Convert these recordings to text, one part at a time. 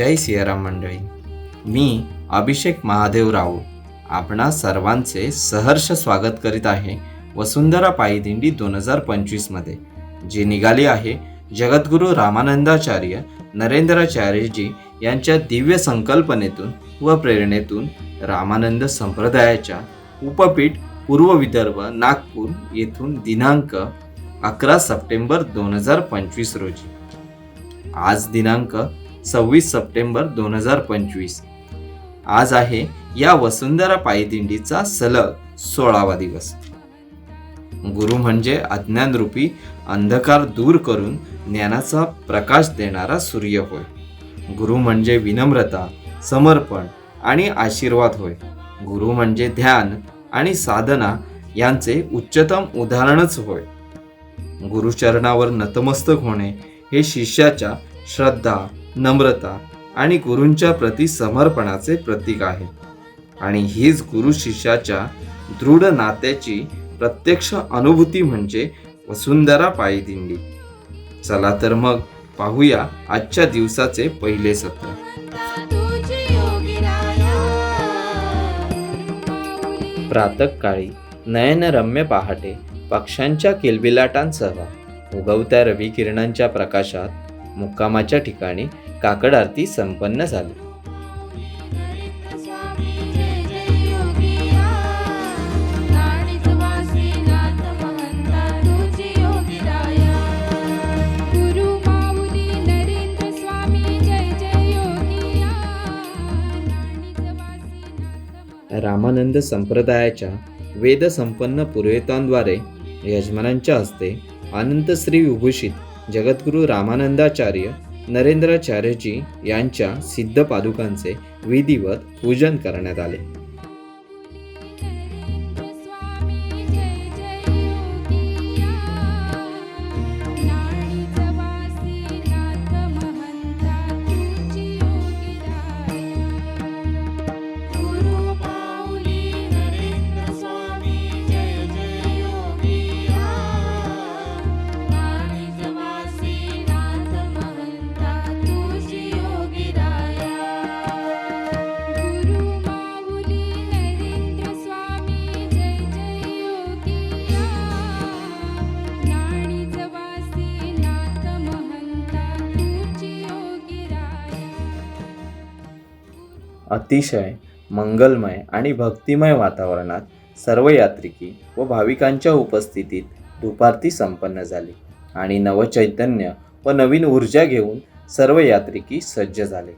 जय सियाराम मंडळी. मी अभिषेक महादेव राऊ आपणा सर्वांचे सहर्ष स्वागत करीत आहे वसुंधरा पायी दिंडी दोन हजार पंचवीसमध्ये जी निघाली आहे जगद्गुरू रामानंदाचार्य नरेंद्राचार्यजी यांच्या दिव्य संकल्पनेतून व प्रेरणेतून रामानंद संप्रदायाच्या उपपीठ पूर्व विदर्भ नागपूर येथून दिनांक अकरा सप्टेंबर दोन हजार पंचवीस रोजी. आज दिनांक सव्वीस सप्टेंबर दोन हजार पंचवीस. आज आहे या वसुंधरा पायदिंडीचा सलग सोळावा दिवस. गुरु म्हणजे अज्ञानरूपी अंधकार दूर करून ज्ञानाचा प्रकाश देणारा सूर्य होय. गुरु म्हणजे विनम्रता समर्पण आणि आशीर्वाद होय. गुरु म्हणजे ध्यान आणि साधना यांचे उच्चतम उदाहरणच होय. गुरुचरणावर नतमस्तक होणे हे शिष्याच्या श्रद्धा नम्रता आणि गुरूंच्या प्रति समर्पणाचे प्रतीक आहे. आणि हीच गुरु शिष्याच्या दृढ नात्याची प्रत्यक्ष अनुभूती म्हणजे वसुंधरा पायी दिंडी चला तर मग पाहूया आजच्या दिवसाचे पहिले सत्र. प्रातःकाळी नयनरम्य पहाटे पक्ष्यांच्या किलबिलाटांसह उगवत्या रवी किरणांच्या प्रकाशात मुक्कामाच्या ठिकाणी काकड आरती संपन्न झाली. रामानंद संप्रदायाच्या वेदसंपन्न पुरोहितांद्वारे यजमानांच्या हस्ते अनंतश्री विभूषित जगद्गुरू रामानंदाचार्य नरेंद्राचार्यजी यांच्या सिद्ध पादुकांचे विधिवत पूजन करण्यात आले. अतिशय मंगलमय आणि भक्तिमय वातावरणात सर्व यात्रिकी व भाविकांच्या उपस्थितीत दुपारती संपन्न झाली आणि नवचैतन्य व नवीन ऊर्जा घेऊन सर्व यात्रिकी सज्ज झाले.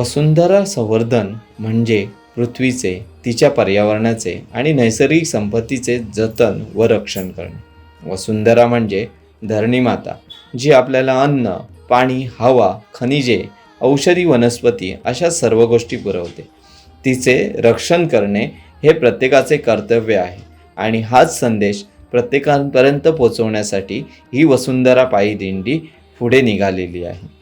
वसुंधरा संवर्धन म्हणजे पृथ्वीचे तिच्या पर्यावरणाचे आणि नैसर्गिक संपत्तीचे जतन व रक्षण करणे. वसुंधरा म्हणजे धरणी माता जी आपल्याला अन्न पाणी हवा खनिजे औषधी वनस्पती अशा सर्व गोष्टी पुरवते. तिचे रक्षण करणे हे प्रत्येकाचे कर्तव्य आहे आणि हाच संदेश प्रत्येकापर्यंत पोहोचवण्यासाठी ही वसुंधरा पायी दिंडी पुढे निघालेली आहे.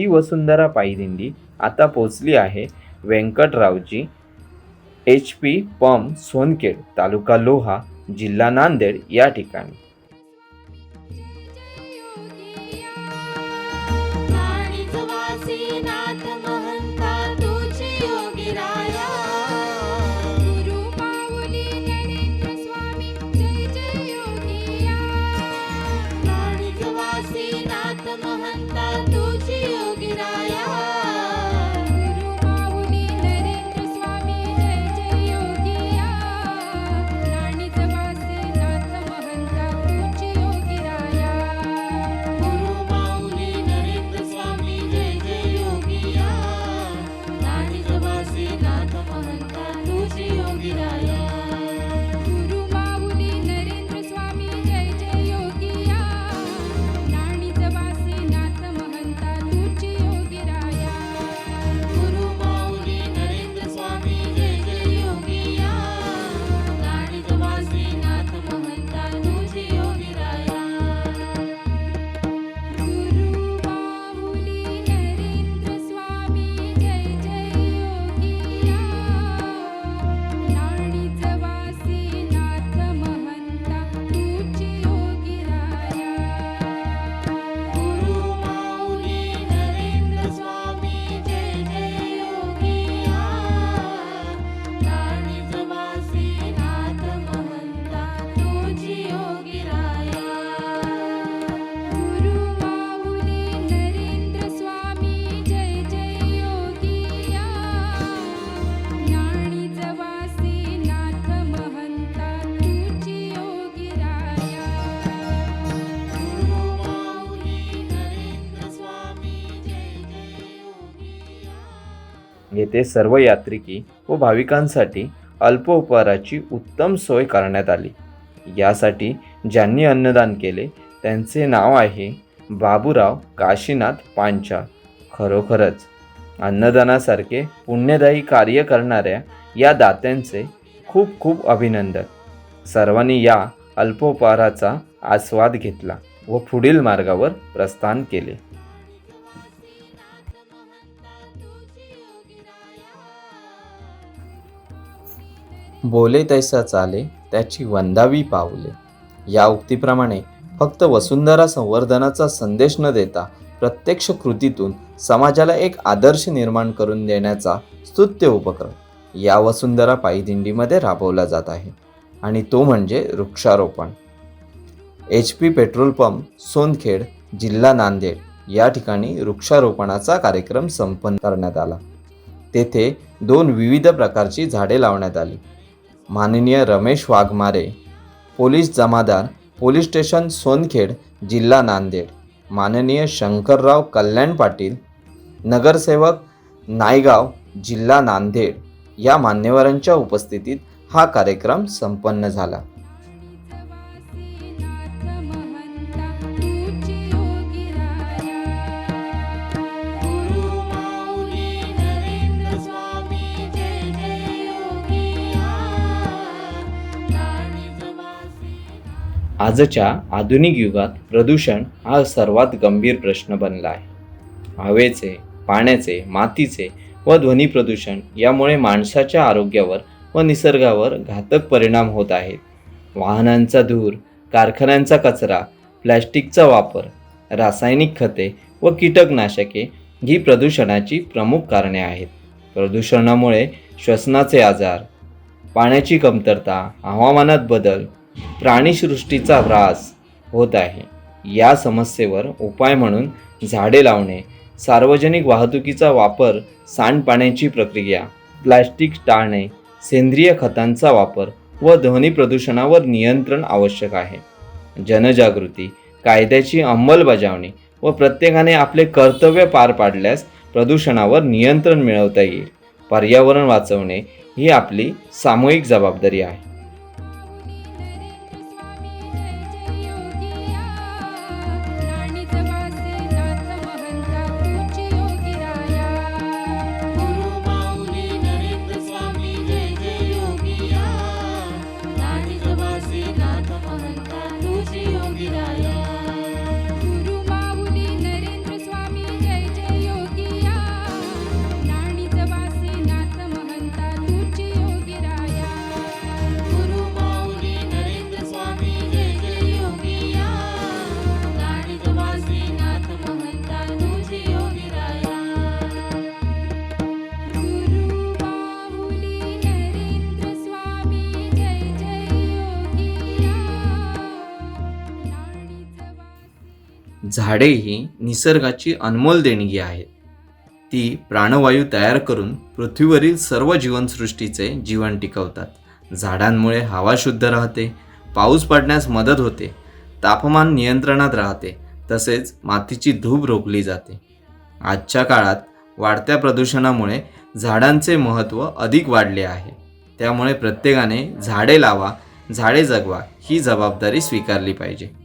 ही वसुंधरा पायी दिंडी आता पोचली आहे व्यंकटरावजी एच पी पम सोनखेड तालुका लोहा जिल्हा नांदेड या ठिकाणी. येथे सर्व यात्रिकी व भाविकांसाठी अल्पोपहाराची उत्तम सोय करण्यात आली. यासाठी ज्यांनी अन्नदान केले त्यांचे नाव आहे बाबूराव काशीनाथ पांचाळ खरोखरच अन्नदानासारखे पुण्यदायी कार्य करणाऱ्या या दात्यांचे खूप खूप अभिनंदन. सर्वांनी या अल्पोपहाराचा आस्वाद घेतला व पुढील मार्गावर प्रस्थान केले. बोले तैसा चाले त्याची वंदावी पावले. या उक्तीप्रमाणे फक्त वसुंधरा संवर्धनाचा संदेश न देता प्रत्यक्ष कृतीतून समाजाला एक आदर्श निर्माण करून देण्याचा स्तुत्य उपक्रम या वसुंधरा पायीदिंडीमध्ये राबवला जात आहे. आणि तो म्हणजे वृक्षारोपण. H P petrol pump Sonkhed जिल्हा नांदेड या ठिकाणी वृक्षारोपणाचा कार्यक्रम संपन्न करण्यात आला. तेथे दोन विविध प्रकारची झाडे लावण्यात आली. माननीय रमेश वाघमारे पोलीस जमादार पोलीस स्टेशन सोनखेड जिल्हा नांदेड. माननीय शंकरराव कल्याण पाटील नगरसेवक नायगाव जिल्हा नांदेड. या मान्यवरांच्या उपस्थितीत हा कार्यक्रम संपन्न झाला. आजच्या आधुनिक युगात प्रदूषण हा सर्वात गंभीर प्रश्न बनला आहे. हवेचे पाण्याचे मातीचे व ध्वनी प्रदूषण यामुळे माणसाच्या आरोग्यावर व निसर्गावर घातक परिणाम होत आहेत. वाहनांचा धूर कारखान्यांचा कचरा प्लॅस्टिकचा वापर रासायनिक खते व कीटकनाशके ही प्रदूषणाची प्रमुख कारणे आहेत. प्रदूषणामुळे श्वसनाचे आजार पाण्याची कमतरता हवामानात बदल प्राणीसृष्टीचा ऱ्हास होत आहे. या समस्येवर उपाय म्हणून झाडे लावणे सार्वजनिक वाहतुकीचा वापर सांडपाण्याची प्रक्रिया प्लॅस्टिक टाळणे सेंद्रिय खतांचा वापर व ध्वनी प्रदूषणावर नियंत्रण आवश्यक आहे. जनजागृती कायद्याची अंमलबजावणी व प्रत्येकाने आपले कर्तव्य पार पाडल्यास प्रदूषणावर नियंत्रण मिळवता येईल. पर्यावरण वाचवणे ही आपली सामूहिक जबाबदारी आहे. झाडे ही निसर्गाची अनमोल देणगी आहेत. ती प्राणवायू तयार करून पृथ्वीवरील सर्व जीवनसृष्टीचे जीवन टिकवतात. झाडांमुळे हवा शुद्ध राहते पाऊस पडण्यास मदत होते तापमान नियंत्रणात राहते तसेच मातीची धूप रोखली जाते. आजच्या काळात वाढत्या प्रदूषणामुळे झाडांचे महत्त्व अधिक वाढले आहे. त्यामुळे प्रत्येकाने झाडे लावा झाडे जगवा ही जबाबदारी स्वीकारली पाहिजे.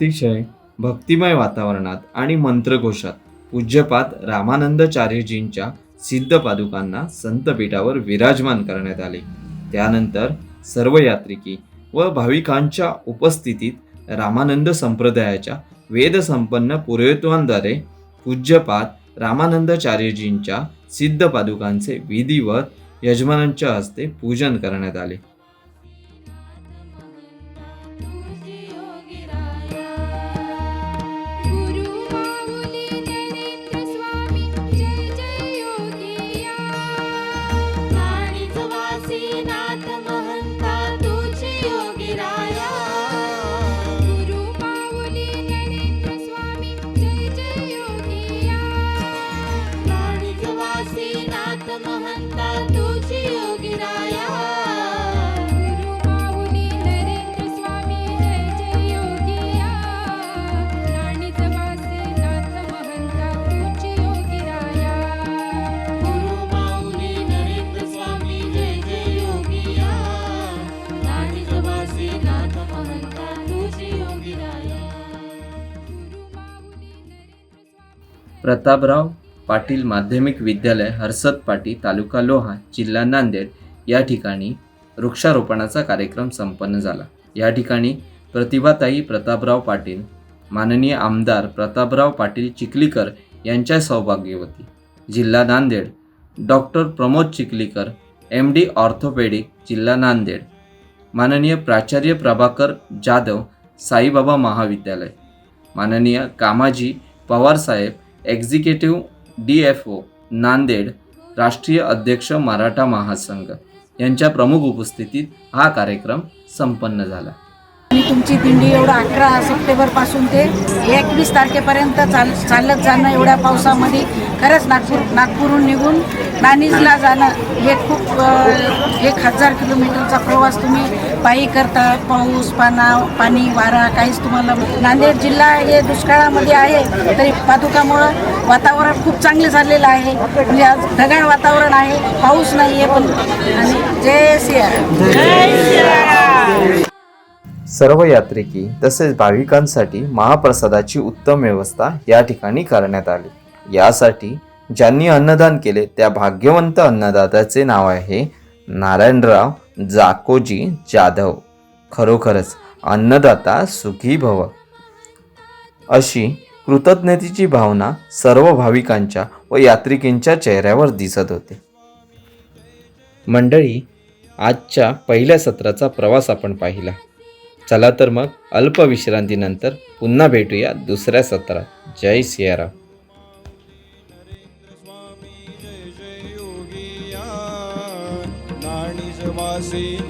अतिशय भक्तिमय वातावरणात आणि मंत्रघोषात पूज्यपाद रामानंदचार्यजींच्या सिद्ध पादुकांना संतपीठावर विराजमान करण्यात आले. त्यानंतर सर्व यात्रिकी व भाविकांच्या उपस्थितीत रामानंद संप्रदायाच्या वेदसंपन्न पुरोहितांद्वारे पूज्यपाद रामानंदाचार्यजींच्या सिद्ध पादुकांचे विधिवत यजमानांच्या हस्ते पूजन करण्यात आले. प्रतापराव पाटील माध्यमिक विद्यालय हर्सद पाटी तालुका लोहा जिल्हा नांदेड या ठिकाणी वृक्षारोपणाचा कार्यक्रम संपन्न झाला. या ठिकाणी प्रतिभाताई प्रतापराव पाटील माननीय आमदार प्रतापराव पाटील चिखलीकर यांच्या सौभाग्यवती जिल्हा Nanded doctor Pramod Chikhlikar M D orthopaedic जिल्हा नांदेड. माननीय प्राचार्य प्रभाकर जाधव साईबाबा महाविद्यालय. माननीय कामाजी पवारसाहेब executive D F O Nanded राष्ट्रीय अध्यक्ष मराठा महासंघ यांच्या प्रमुख उपस्थितीत हा कार्यक्रम संपन्न झाला. आणि तुमची दिंडी एवढं अकरा सप्टेंबरपासून ते एकवीस तारखेपर्यंत चाल चालत जाणं एवढ्या पावसामध्ये खरंच नागपूर नागपूरहून निघून नाणीजला जाणं हे खूप एक हजार किलोमीटरचा प्रवास तुम्ही पायी करता पाऊस पाना पाणी वारा काहीच तुम्हाला नांदेड जिल्हा हे दुष्काळामध्ये आहे तरी पादुकामुळं वातावरण खूप चांगलं झालेलं आहे. म्हणजे आज ढगाळ वातावरण आहे पाऊस नाही आहे पण आणि जय सिया सर्व यात्रिकी तसेच भाविकांसाठी महाप्रसादाची उत्तम व्यवस्था या ठिकाणी करण्यात आली. यासाठी ज्यांनी अन्नदान केले त्या भाग्यवंत अन्नदात्याचे नाव आहे नारायणराव जाकोजी जाधव. खरोखरच अन्नदाता सुखी भव. अशी कृतज्ञतेची भावना सर्व भाविकांच्या व यात्रिकींच्या चेहऱ्यावर दिसत होते. मंडळी आजच्या पहिल्या सत्राचा प्रवास आपण पाहिला. चला तर मग अल्पविश्रांतीनंतर पुन्हा भेटूया दुसऱ्या सत्रात. जय सियाराम. fazer.